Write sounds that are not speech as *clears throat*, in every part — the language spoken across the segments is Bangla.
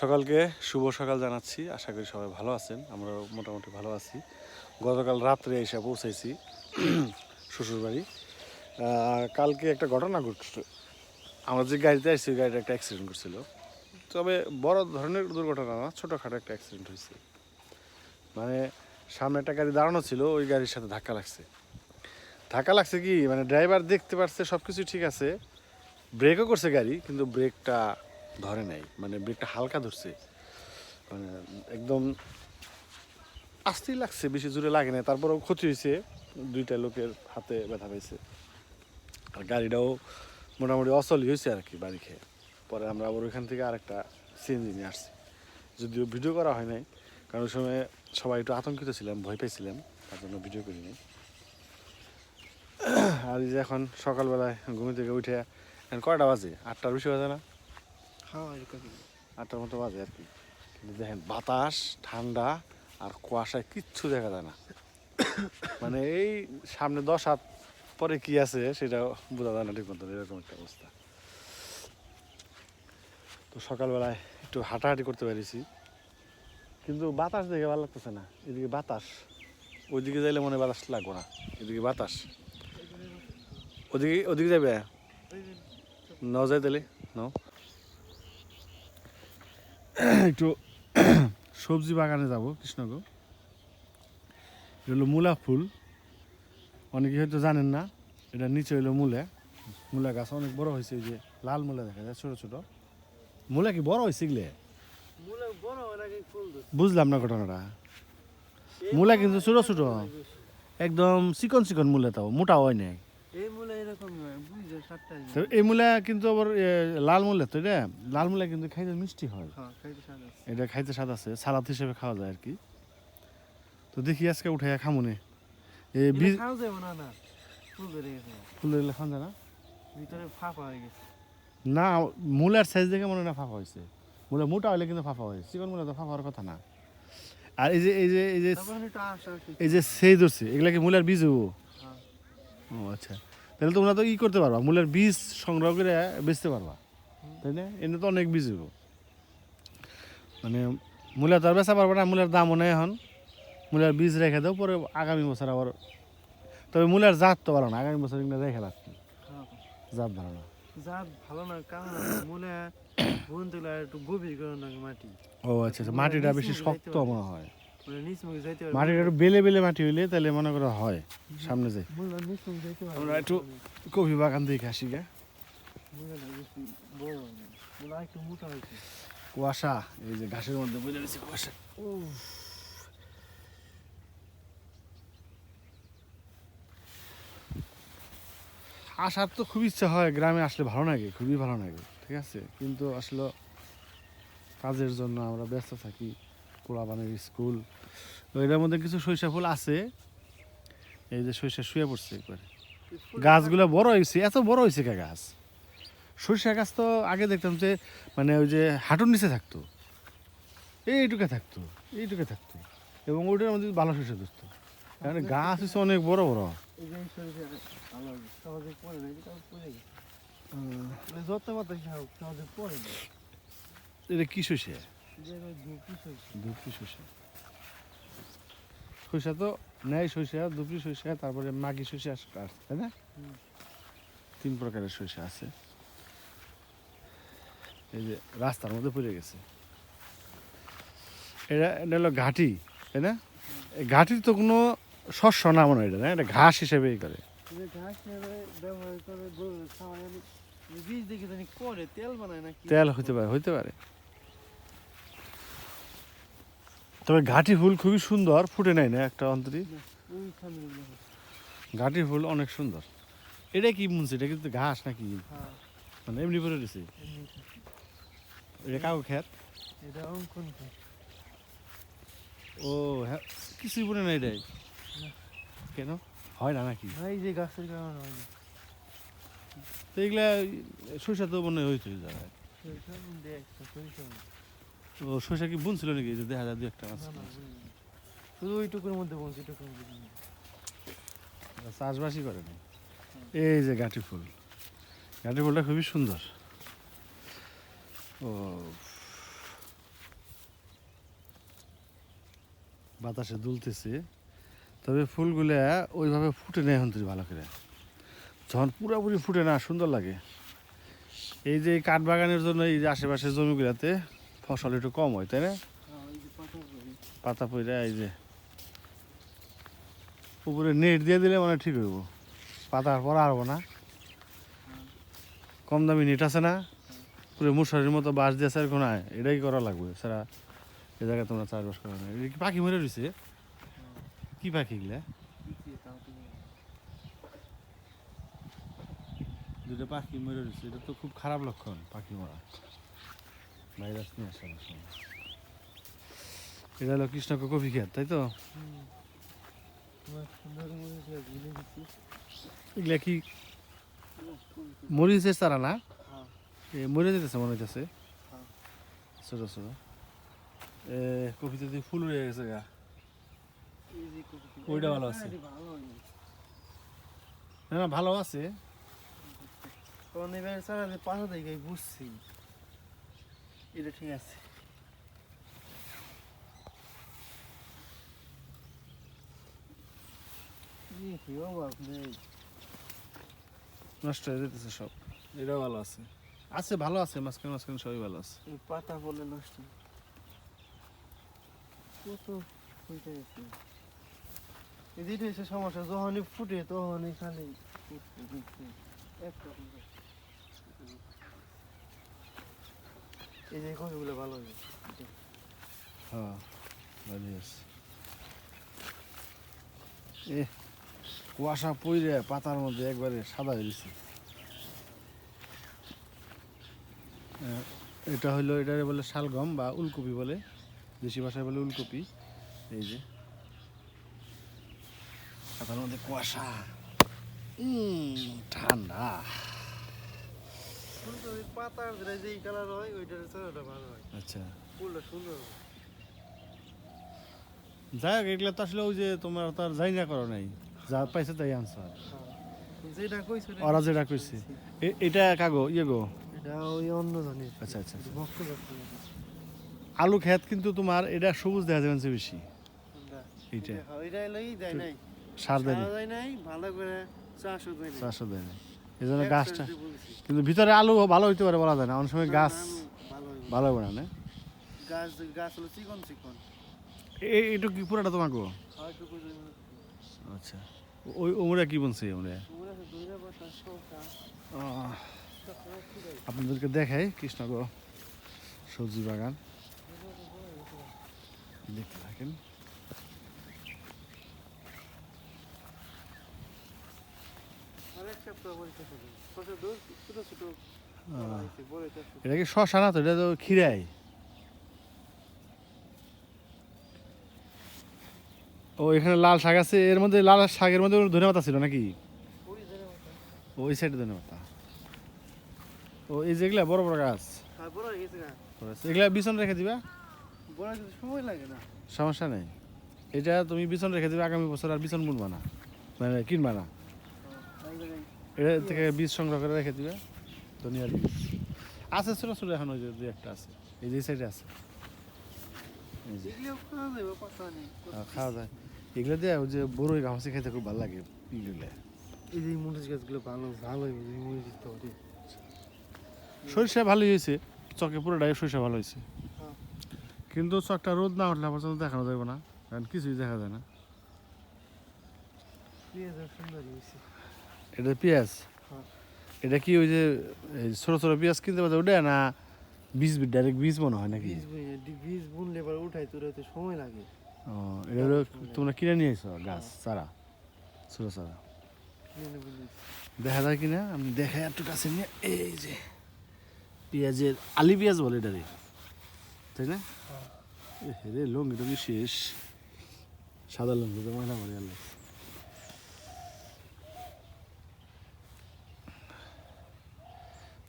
সকালকে শুভ সকাল জানাচ্ছি। আশা করি সবাই ভালো আছেন। আমরা মোটামুটি ভালো আছি। গতকাল রাত্রে এসে পৌঁছেছি *clears throat* শ্বশুরবাড়ি। কালকে একটা ঘটনা ঘটছিল আমরা যে গাড়িতে আসছি, ওই গাড়িটা একটা অ্যাক্সিডেন্ট করছিল তবে বড় ধরনের দুর্ঘটনা না, ছোটোখাটো একটা অ্যাক্সিডেন্ট হয়েছে। মানে সামনে একটা গাড়ি দাঁড়ানো ছিল, ওই গাড়ির সাথে ধাক্কা লাগছে। ধাক্কা লাগছে কি? মানে ড্রাইভার দেখতে পারছে সব কিছু ঠিক আছে। ব্রেকও করছে গাড়ি, কিন্তু ব্রেকটা ধরে নাই। মানে ব্রেকটা হালকা ধরছে। মানে একদম আস্তেই লাগছে, বেশি জোরে লাগে না তারপরেও ক্ষতি হয়েছে। দুইটা লোকের হাতে ব্যথা পেয়েছে আর গাড়িটাও মোটামুটি অচলই হয়েছে আর কি বাড়ি খেয়ে। পরে আমরা আবার ওইখান থেকে আরেকটা সিএনজি নিয়ে আসছি। যদিও ভিডিও করা হয় নাই, কারণ ওই সময় সবাই একটু আতঙ্কিত ছিলাম, ভয় পেয়েছিলাম তার জন্য ভিডিও করিনি। আর এই যে এখন সকালবেলায় ঘুম থেকে উঠে এখন কয়টা বাজে? আটটার বেশি বাজে না? হ্যাঁ আটটার মতো বাজে আর কি। কিন্তু দেখেন বাতাস ঠান্ডা আর কুয়াশায় কিচ্ছু দেখা যায় না। মানে এই সামনে দশ হাত পরে কি আছে সেটা বোঝা যায় না ঠিক মতো এরকম একটা অবস্থা। তো সকালবেলায় একটু হাঁটাহাঁটি করতে পেরেছি কিন্তু বাতাস দেখে ভালো লাগতেছে না। এদিকে বাতাস ওইদিকে যাইলে মনে বাতাস লাগবো না। এদিকে বাতাস। ওদিকে ওদিকে যাবে ন যাই তাহলে ন? একটু সবজি বাগানে যাব কৃষ্ণগো। এটা হলো মূলা ফুল। অনেকে হয়তো জানেন না এটা নিচে হইল মূলা। মূলা গাছ অনেক বড় হয়েছে এই যে লাল মূলা দেখা যায় ছোট ছোট। মূলা কি বড় হয়েছে ধরছে। বুঝলাম না ঘটনাটা। মূলা কিন্তু ছোট ছোট। একদম চিকন চিকন মূলা তাও মোটা হয় নাই। এই মূলে কিন্তু আবার লাল মূলা তো এটা? লাল মূলা কিন্তু খাইতে মিষ্টি হয়। হ্যাঁ। এটা খাইতে স্বাদ আছে সালাদ হিসেবে খাওয়া যায় আর কি তো দেখি আজকে উঠে খামুনে এই বীজ খাওয়া যাবে না না ফুল ধরে গেছে। ফুল দিলে খাওয়া যায় না? ভিতরে ফাঁপা হয়ে গেছে। না মূলার সাইজ দেখে মনে হয় না ফাঁপা হয়েছে। মূলা মোটা হলে কিন্তু ফাঁপা হয় চিকন মূলা তো ফাঁপা হওয়ার কথা না। আর এই যে এই যে এই যে এই যে সেই ধরছে এগুলা কি মূলার বীজ হব ও আচ্ছা। তাহলে তোমরা তো ই করতে পারবা মূলের বীজ সংগ্রহ করে বেচতে পারবা। তাই না? এনে তো অনেক বীজ হইব। মানে মূলা তো আর বেচা পারব না মূলের দামও নেই এখন। মূলের বীজ রেখে দাও পরে আগামী বছর আবার তবে মূলের জাত তো ভালো না আগামী বছর এগুলো রেখে হ্যাঁ জাত ভালো না। জাত ভালো না কারণ মূলে *coughs* একটু গভীর করে মাটি। ও আচ্ছা আচ্ছা। মাটিটা বেশি শক্ত মনে হয়। মানে মাটিটা একটু বেলে বেলে মাটি হইলে তাহলে মনে করো হয় সামনে যাই। আমরা একটু কফি বাগান আসি গা। মোটা কুয়াশা এই যে ঘাসের মধ্যে কুয়াশা। আসার তো খুব ইচ্ছা হয় গ্রামে আসলে ভালো লাগে খুবই ভালো লাগে ঠিক আছে? কিন্তু আসলে কাজের জন্য আমরা ব্যস্ত থাকি। পোড়াবানের স্কুল। তো এটার মধ্যে কিছু সরিষা ফুল আছে। এই যে সরিষা শুয়ে পড়ছে একবারে। গাছগুলো বড় হয়েছে এত বড় হয়েছে কে গাছ? সরিষা গাছ তো আগে দেখতাম যে মানে ওই যে হাঁটুর নিচে থাকতো। এইটুকে থাকতো এইটুকে থাকতো। এবং ওইটার মধ্যে ভালো সরিষা ধরতো। মানে গাছ হচ্ছে অনেক বড় বড়। এটা মাত্রা কি সরিষা? ধুপি তো নেয় তারপরে মাগি তাই না? তিন প্রকারের আছে। এই যে রাস্তার মধ্যে পড়ে গেছে। এটা এটা হলো ঘাটি তাই না? এই ঘাটির তো কোনো শস্য না মনে হয় এটা না? এটা ঘাস হিসেবেই করে। তেল হতে পারে হইতে পারে। তবে ঘাটি ফুল খুবই সুন্দর ফুটে নাই না একটা অন্তরি? না। ঘাটি ফুল অনেক সুন্দর। এটা কি মুনছে? এটা কিন্তু ঘাস নাকি? হ্যাঁ। মানে এমনি পড়ে রয়েছে। এটা কাউ করে। ও হ্যাঁ কিছুই পড়ে নাই এটাই? কেন? হয় না নাকি? ভাই যে গাছের কারণে হয় তো এগুলা সরিষা তো মনে হয় হয়েছে তো শসা কি বুনছিল নাকি? যে দেখা যায় দু একটা মাছ। শুধু ওইটুকুর মধ্যে বুনছে টুকুর মধ্যে চাষবাসই করে না এই যে গাঁটি ফুল। গাঁটি ফুলটা খুবই সুন্দর। ও বাতাসে দুলতেছে। তবে ফুলগুলা ওইভাবে ফুটে নেয় এখন তুই ভালো করে। যখন পুরোপুরি ফুটে না সুন্দর লাগে। এই যে কাঠ বাগানের জন্য এই যে আশেপাশের জমিগুলোতে ফসল একটু কম হয় তাই না? হ্যাঁ পাতা পইরা এই যে। উপরে নেট দিয়ে দিলে মানে ঠিক হইব। পাতা আর পরা হব না। কম দামি নেট আছে না? পুরো মশারির মতো বাঁশ দিয়ে স্যার কোনো এটাই করা লাগবে। সারা এ জায়গায় তোমরা চাষবাস করো না। কি পাখি মরে রয়েছে কি পাখি এগুলা? দুটো পাখি মরে রয়েছে এটা তো খুব খারাপ লক্ষণ পাখি মরা। ভাইরাস এটা হলো কৃষ্ণক কফি খেত তাই তো? এগুলা কি মরিচের চারা না? মরে যেতেছে মনে হইতেছে। ছোট ছোট কপিতে দিয়ে ফুল হয়ে গেছে গা। ওইটা ভালো আছে। না ভালো আছে। পাতা দেখে বুঝছি এটা ঠিক আছে। ই, কি অভাব নেই নষ্ট হয়ে যেতেছে সব। এটাও ভালো আছে। আছে ভালো আছে মাঝখানে মাঝখানে সবই ভালো আছে। পাতা বলে নষ্ট। কত হইতে গেছে। সমস্যা যখনই ফুটে তখনই খালি। একটা ফুটে। এই যে কপিগুলো ভালো হ্যাঁ কুয়াশা পইরে পাতার মধ্যে একবারে সাদা হয়ে গেছে। এটা হলো এটারে বলে শালগম বা উলকপি বলে। দেশি ভাষায় বলে উলকপি। এই যে। পাতার মধ্যে কুয়াশা। ঠান্ডা। ওই পাতার যেই কালার হয় ওইটার চারাটা ভালো হয়। আচ্ছা। ফুলটা সুন্দর হয়। যাই হোক এগুলো তো আসলে ওই যে তোমার তার যাই না করো নাই। যা পাইছে তাই আনসার হ্যাঁ। যেটা কইছে ওরা যেটা কইছে। এটা কাগো ইয়ে গো? এটা ওই অন্য আচ্ছা আচ্ছা আচ্ছা। ভক্ত ভক্ত আলু খেত কিন্তু তোমার এটা সবুজ দেখা যাবে না বেশি? এটা দেয় নাই। সার দেয় নাই। ভালো করে চাষও দেয় নাই। চাষও দেয় না এই জন্য গাছটা কিন্তু ভিতরে আলু ভালো হইতে পারে বলা যায় না অনেক সময় গাছ ভালো হবে না গাছ গাছ হলো চিকন চিকন। এই এটা কি পুরাটা তোমার গো আচ্ছা। ওই ওমরা কি বলছে ওমরা আপনাদেরকে দেখাই কৃষ্ণগর সবজি বাগান। দেখতে থাকেন আরেক সপ্তাহ পরীক্ষা করবে কত দূর ছোট ছোট আহ, বড় চাষ এটা কি শশা না তো এটা তো খিরাই ও, এখানে লাল শাক আছে, এর মধ্যে লাল শাকের মধ্যে ধনে পাতা ছিল নাকি? ওই সাইডে ধনে পাতা। ও, এই যেগুলা বড় বড় গাছ। এগুলা বিছন রেখে দিবা? সময় লাগে না সমস্যা নেই। এটা তুমি বিছন রেখে দিবে, আগামী বছর আর বিছন বুনবা না মানে কিনবা না। এটা থেকে বীজ সংগ্রহ করে রেখে দিবে। ধনিয়ার বীজ। আছে ছোটো ছোটো এখন ওই যে দুই একটা আছে। এই যে সাইডে আছে। খাওয়া যায় এগুলো দিয়ে ওই যে বড়ই ঘামসি খেতে খুব ভালো লাগে এগুলো। এই যে মরিচ গাছগুলো ভালো ভালো মরিচ তো সরিষা ভালোই হয়েছে। চকে পুরো পুরোটাই সরিষা ভালো হয়েছে। হ্যাঁ। কিন্তু চকটা রোদ না উঠলে পর্যন্ত দেখানো যাবে না। কারণ কিছুই দেখা যায় না। সুন্দর হয়েছে। এটা পেঁয়াজ। হ্যাঁ। এটা কি ওই যে ছোটো ছোটো পেঁয়াজ কিনতে পারছে ওটা না বীজ ডাইরেক্ট বীজ মনে হয় নাকি? বীজ বুনে- বুনলে এবার উঠাই তোর হয়তো সময় লাগে। ও এটা তোমরা কিনে নিয়ে এসো গাছ চারা ছোটো চারা। দেখা যায় কিনা আমি দেখাই একটু কাছে নিয়ে এই যে পেঁয়াজের আলি পেঁয়াজ বলে এটারে। তাই না? এ রে লঙ্গি টঙ্গি শেষ। সাদা লঙ্গি তো ময়লা মারি আল্লাহ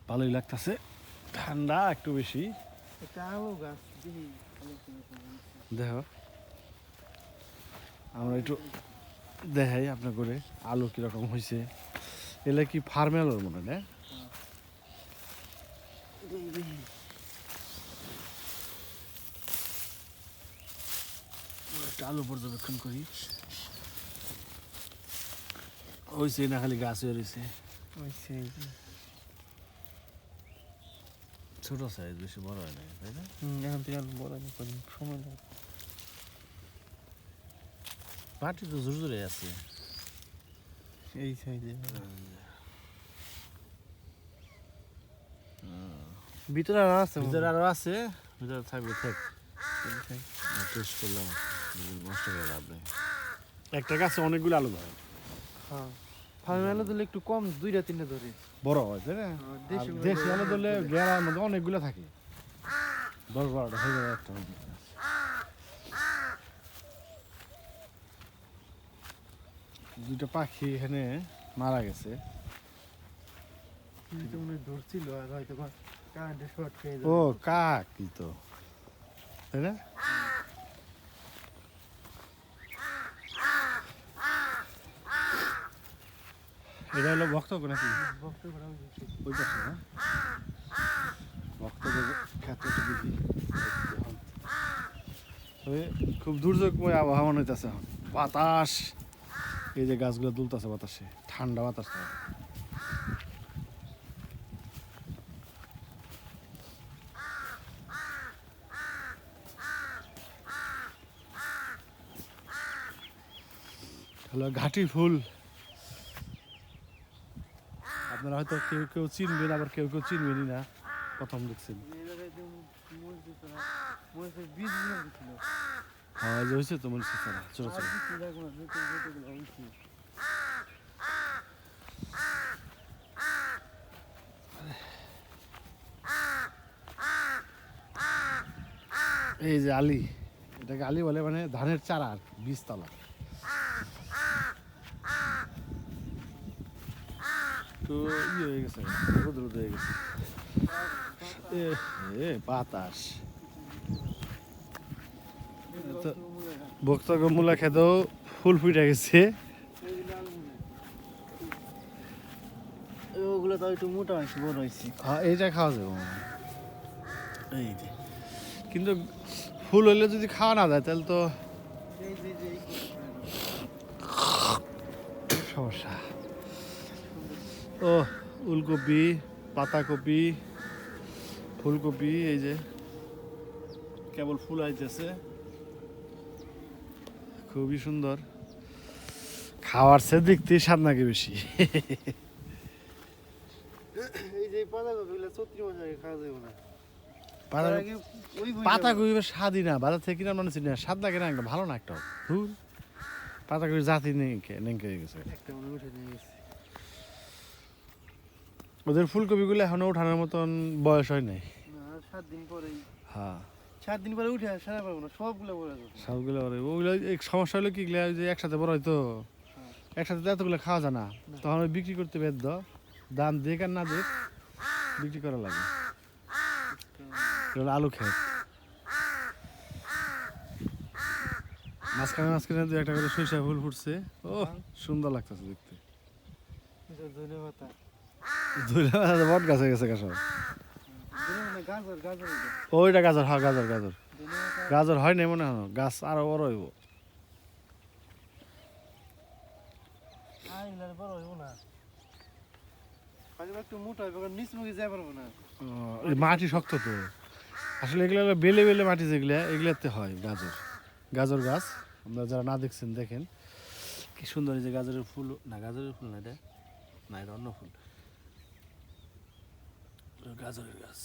ভালোই লাগতেছে। ঠান্ডা একটু বেশি। দেখি। আমরা একটু দেখাই আপনার করে আলু কীরকম হয়েছে এলে কি ফার্মে আলুর মনে হয়। একটু আলু পর্যবেক্ষণ করি। হয়েছে না খালি গাছ হয়ে রয়েছে সেই ছোট সাইজ বেশি বড় হয় না তাই না? হুম এখন থেকে বড় নি কদিন সময় লাগে মাটি তো জোর জোরে আছে। এই সাইজে ভিতরে আর আছে ভিতরে আরও আছে? ভিতরে থাকবে থাক। টেস্ট করলাম নষ্ট করে লাভ নেই। একটা গাছে অনেকগুলো আলু ধরে। হ্যাঁ। ফার্মে আলু দিলে একটু কম দুইটা তিনটা ধরে। বড় হয় তাই না? দেশি আলু ধরলে গেরার মধ্যে অনেকগুলো থাকে। দশ বারোটা হয়ে যাবে একটা। দুইটা পাখি এখানে মারা গেছে। ধরছিল আর হয়তো কারেন্টে শর্ট খেয়ে ও কাক তো তাই না? এটা হলো ভক্ত নাকি? করা ওই পাশে না ভক্তদের ক্ষেত্রে দেখি তবে খুব দুর্যোগময় আবহাওয়া মনে হইতেছে এখন। বাতাস এই যে গাছগুলো দুলতেছে বাতাসে ঠান্ডা বাতাস। হলো ঘাটি ফুল। আপনারা হয়তো কেউ কেউ চিনবেন, আবার কেউ কেউ চিনবেনই না। প্রথম দেখছেন। হ্যাঁ হয়েছে তো মনে না এই যে আলি, এটাকে আলি বলে মানে ধানের চারা আর বীজতলা। তো ইয়ে হয়ে গেছে রোদ রোদ হয়ে গেছে। এ বাতাস। ভক্তকে মূলা খেতেও ফুল ফুটে গেছে। ওগুলো তো একটু মোটা হয়েছে বড় হয়েছে। হ্যাঁ এইটা খাওয়া যাবে। এই কিন্তু ফুল হইলে যদি খাওয়া না যায় তাহলে তো সমস্যা। ও উলকপি পাতাকপি ফুলকপি এই যে কেবল ফুল আইতেছে। খুবই সুন্দর। খাওয়ার সে দেখতে স্বাদ নাকি বেশি। এই যে পাতাকপি গুলো মাস আগে খাওয়া যাবে না। পাতা স্বাদই না। বাজার থেকে কিনা না স্বাদ লাগে না একটা ভালো না একটা জাতি নেই নেংকে গেছে। একটা মনে উঠে নিয়ে গেছে। ওদের ফুলকপিগুলো এখনও ওঠানোর মতন বয়স হয় নাই। সাত দিন পরেই। হ্যাঁ। সাত দিন পরে উঠে সারা পারব না সবগুলো যাবে। সবগুলো বড়। ওগুলো সমস্যা হলো কি যে একসাথে বড় হয়তো একসাথে তো এতগুলো খাওয়া যায় না। তখন ওই বিক্রি করতে বেদ্য দাম দেখ আর না দেখ বিক্রি করা লাগে। আলু খেত মাঝখানে মাঝখানে দু একটা করে সরিষা ফুল ফুটছে। ও সুন্দর লাগতেছে দেখতে। ধনে পাতা। ধরে বট গাছে গেছে এটা। ওইটা গাজর হ্যাঁ গাজর গাজর। গাজর হয় নাই মনে হয়, গাছ আরও বড় হইব। মোটা শক্ত তো। আসলে এগুলো বেলে বেলে মাটি যেগুলো, এগুলাতে হয় গাজর। গাজর গাছ আমরা যারা না দেখছেন, দেখেন। কি সুন্দর এই যে গাজরের ফুল। না, গাজরের ফুল না এটা। না, এটা অন্য ফুল। গাজরের গাছ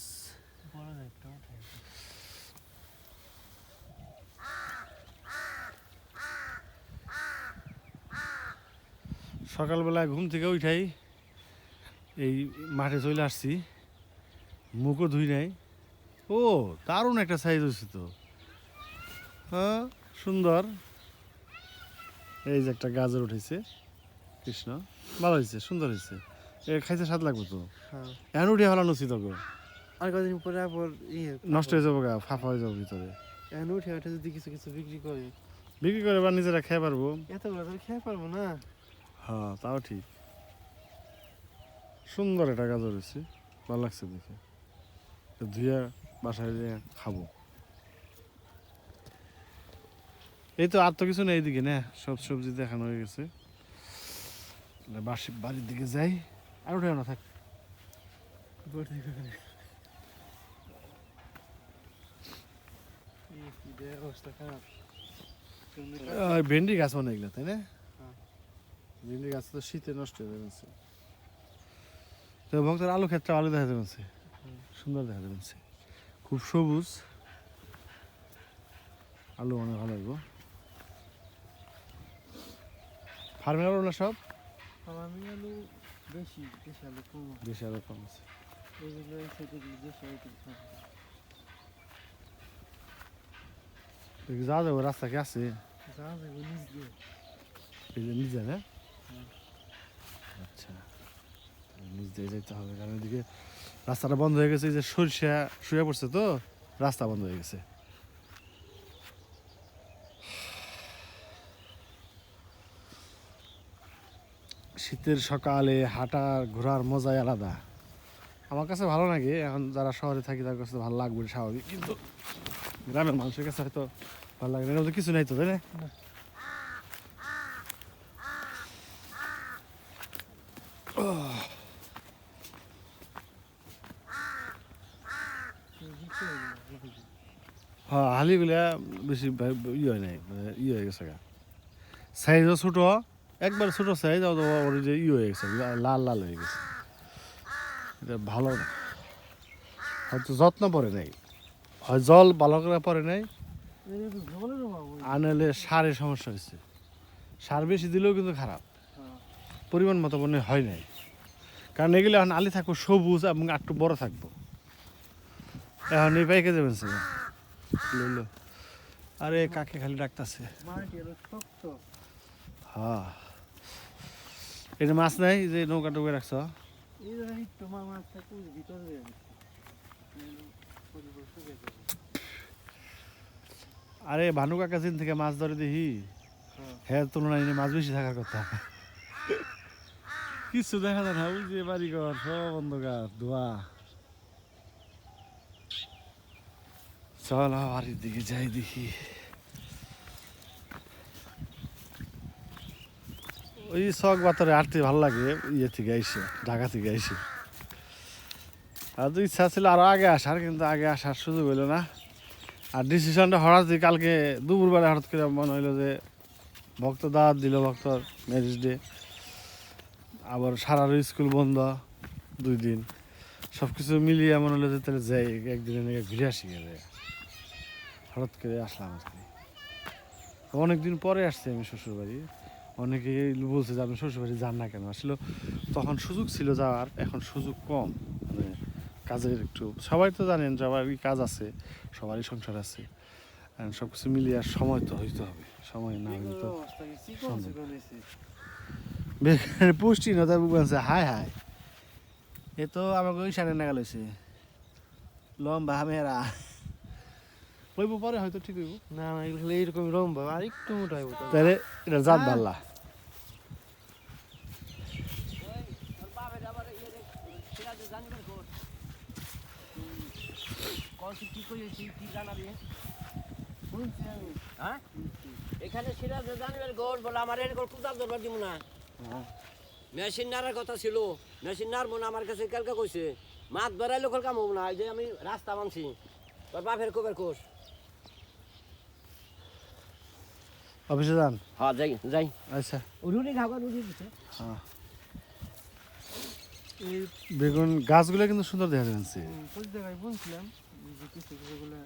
সকালবেলা ঘুম থেকে উঠাই এই মাঠে চলে আসছি। মুখও ধুই নাই। ও, দারুণ একটা সাইজ হয়েছে তো। হ্যাঁ সুন্দর। এই যে একটা গাজর উঠেছে, কৃষ্ণ। ভালো হয়েছে, সুন্দর হয়েছে। খাইতে স্বাদ লাগবে তো। হ্যাঁ। এখন উঠে ফেলানো উচিত আর কদিন পরে আবার নষ্ট হয়ে যাব। গা ফাঁপা হয়ে যাব ভিতরে। এখন উঠে উঠে যদি কিছু কিছু বিক্রি করে। বিক্রি করে বা নিজেরা খেয়ে পারব। এতগুলো তো খেয়ে পারব না। হ্যাঁ তাও ঠিক। সুন্দর একটা গাজর হয়েছে ভালো লাগছে দেখে। ধুয়ে বাসায় যেয়ে খাব। এই তো আর তো কিছু নেই এদিকে না? সব সবজি দেখানো হয়ে গেছে। বাসি বাড়ির দিকে যাই। আর ওঠে না থাক। ভেন্ডি গাছ হয় তাই না? হ্যাঁ। ভেন্ডি গাছ তো শীতে নষ্ট হয়ে যাচ্ছে তো ভক্তের আলু ক্ষেত্রে আলু দেখা যাচ্ছে সুন্দর দেখা যাচ্ছে খুব সবুজ। আলু অনেক ভালো লাগবো। ফার্মের আলু না সব? আমি আলু বেশি কম কম আছে। এইগুলো এই সাইডে যাওয়া যাব রাস্তা কি আছে? যা যাবে দিয়ে। যে নিজে। আচ্ছা। নিচ দিয়ে যেতে হবে। কারণ এদিকে রাস্তাটা বন্ধ হয়ে গেছে যে সরিষা শুয়ে পড়ছে তো রাস্তা বন্ধ হয়ে গেছে। শীতের সকালে হাঁটা, ঘোরার মজাই আলাদা। আমার কাছে ভালো লাগে, এখন যারা শহরে থাকি তার কাছে ভালো লাগবে, স্বাভাবিক। কিন্তু গ্রামের মানুষের কাছে হয়তো ভালো লাগে না। কিছু নাই তো, তাই না? হয়ে, হালিগুলা বেশি ইয়ে হয় নাই মানে ইয়ে হয়ে গেছে সাইজও ছোট একবার ছোট সাইজ ওর যে ইয়ে হয়ে গেছে লাল লাল হয়ে গেছে। এটা ভালো না। হয়তো যত্ন পড়ে নাই। হয় জল ভালো করে পড়ে নাই। আনলে সারের সমস্যা হয়েছে। সার বেশি দিলেও কিন্তু খারাপ। হ্যাঁ। পরিমাণ মতো মনে হয় নাই। কারণ এগুলো এখন আলি থাকব সবুজ এবং একটু বড় থাকব। এখন এই পাইকে যাবেন সে আরে কাকে খালি ডাকতেছে? মাটি শক্ত হ্যাঁ মাছ নাই যে নৌকা টুকে রাখছ এই। আরে ভানু কাকা দিন থেকে মাছ ধরে দেখি হ্যাঁ। তুলনায় মাছ বেশি থাকার কথা কিছু দেখা যায় না, ওই যে বাড়িঘর সব অন্ধকার, ধোয়া চল বাড়ির দিকে যাই দেখি ওই শখ বাতরে হাঁটতে ভালো লাগে ইয়ে থেকে আইসে, ঢাকা থেকে আইসে। আর তো ইচ্ছা ছিল আরও আগে আসার, কিন্তু আগে আসার সুযোগ হইল না। আর ডিসিশনটা হঠাৎ কালকে দুপুরবেলা হঠাৎ করে মনে হইল যে, ভক্ত দাওয়াত দিল ভক্তর ম্যারেজ ডে আবার সারা স্কুল বন্ধ, দুই দিন। সব কিছু মিলিয়ে মনে হলো যে তাহলে যাই, একদিনে নাকি ঘুরে আসি গেলে হঠাৎ করে আসলাম আর কি। অনেক দিন পরে আসছি আমি শ্বশুরবাড়ি। অনেকে বলছে যে আপনি শ্বশুরবাড়ি যান না কেন? আসলে তখন সুযোগ ছিল যাওয়ার, এখন সুযোগ কম। মানে কাজের একটু, সবাই তো জানেন সবারই কাজ আছে, সবারই সংসার আছে। সব কিছু মিলিয়ে আর সময় তো হইতে হবে, সময় না হইলে তো পুষ্টি নতা বুঝছে হাই হাই এ তো আমাকে ওই সাড়ে নাগাল হয়েছে লম্বা মেরা হইব পরে হয়তো ঠিক হইব। না না এগুলো এইরকম লম্বা আর একটু মোটা হইব তাহলে। এটা জাত বাল্লা। হ্যাঁ? এখানে সিরাজ জানবেন গোর বলে আমার এরকম কুদার দরবার দিব না। মেশিন নাড়ার কথা ছিল মেশিন নাড়বো না আমার কাছে কালকে কইছে মাছ বেড়াইলে কাম হব না এই যে আমি রাস্তা মানছি তোর বাপের কবের কোষ। অফিসে যান? হ্যাঁ যাই যাই। আচ্ছা। রুটি খাবার রুটি দিচ্ছে। হ্যাঁ। এই বেগুন গাছগুলো কিন্তু সুন্দর দেখা যাচ্ছে। উম, জায়গায় বুনছিলাম? যে কিছু কিছুগুলো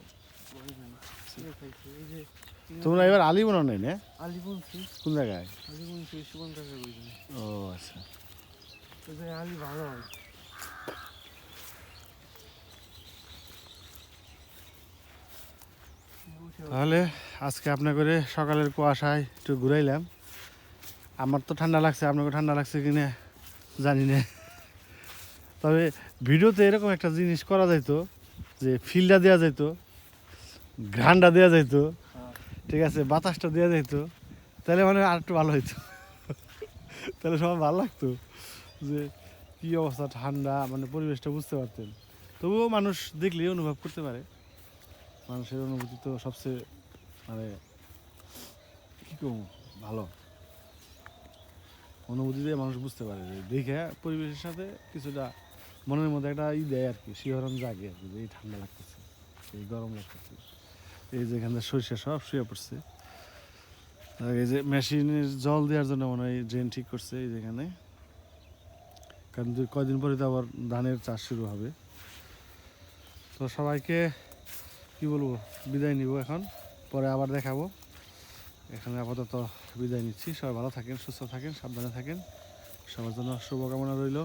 বলে না ছিঁড়ে খাইছে এই যে তোমরা এবার আলি বানাও নাই না? আলি বুনছি। কোন জায়গায়? আলি বুনছি সুগন কাকা বইছে ও আচ্ছা। ওই আলি ভালো হয় উঠে তাহলে আজকে আপনার করে সকালের কুয়াশায় একটু ঘুরাইলাম। আমার তো ঠান্ডা লাগছে, আপনাকে ঠান্ডা লাগছে কিনা জানি না। তবে ভিডিওতে এরকম একটা জিনিস করা যাইতো, যে ফিল্ডটা দেওয়া যাইতো ঘ্রানটা দেওয়া যাইতো। ঠিক আছে, বাতাসটা দেওয়া যাইতো, তাহলে মানে আর একটু ভালো হইতো। তাহলে সবার ভালো লাগতো যে কী অবস্থা ঠান্ডা মানে পরিবেশটা বুঝতে পারতেন। তবুও মানুষ দেখলেই অনুভব করতে পারে। মানুষের অনুভূতি তো সবচেয়ে মানে কি করব? ভালো। অনুভূতি দিয়ে মানুষ বুঝতে পারে যে, দেখে পরিবেশের সাথে কিছুটা মনের মধ্যে একটা ই দেয় আর কি শিহরণ জাগে আর কি যে, এই ঠান্ডা লাগতেছে, এই গরম লাগতেছে। এই যে এখানে সরিষা সব শুয়ে পড়ছে। এই যে মেশিনের জল দেওয়ার জন্য মনে হয় ড্রেন ঠিক করছে এই যেখানে। কারণ কয়দিন পরে তো আবার ধানের চাষ শুরু হবে। তো সবাইকে কি বলব, বিদায় নিব এখন, পরে আবার দেখাবো। এখানে আপাতত বিদায় নিচ্ছি। সবাই ভালো থাকেন, সুস্থ থাকেন, সাবধানে থাকেন। সবার জন্য শুভকামনা রইল।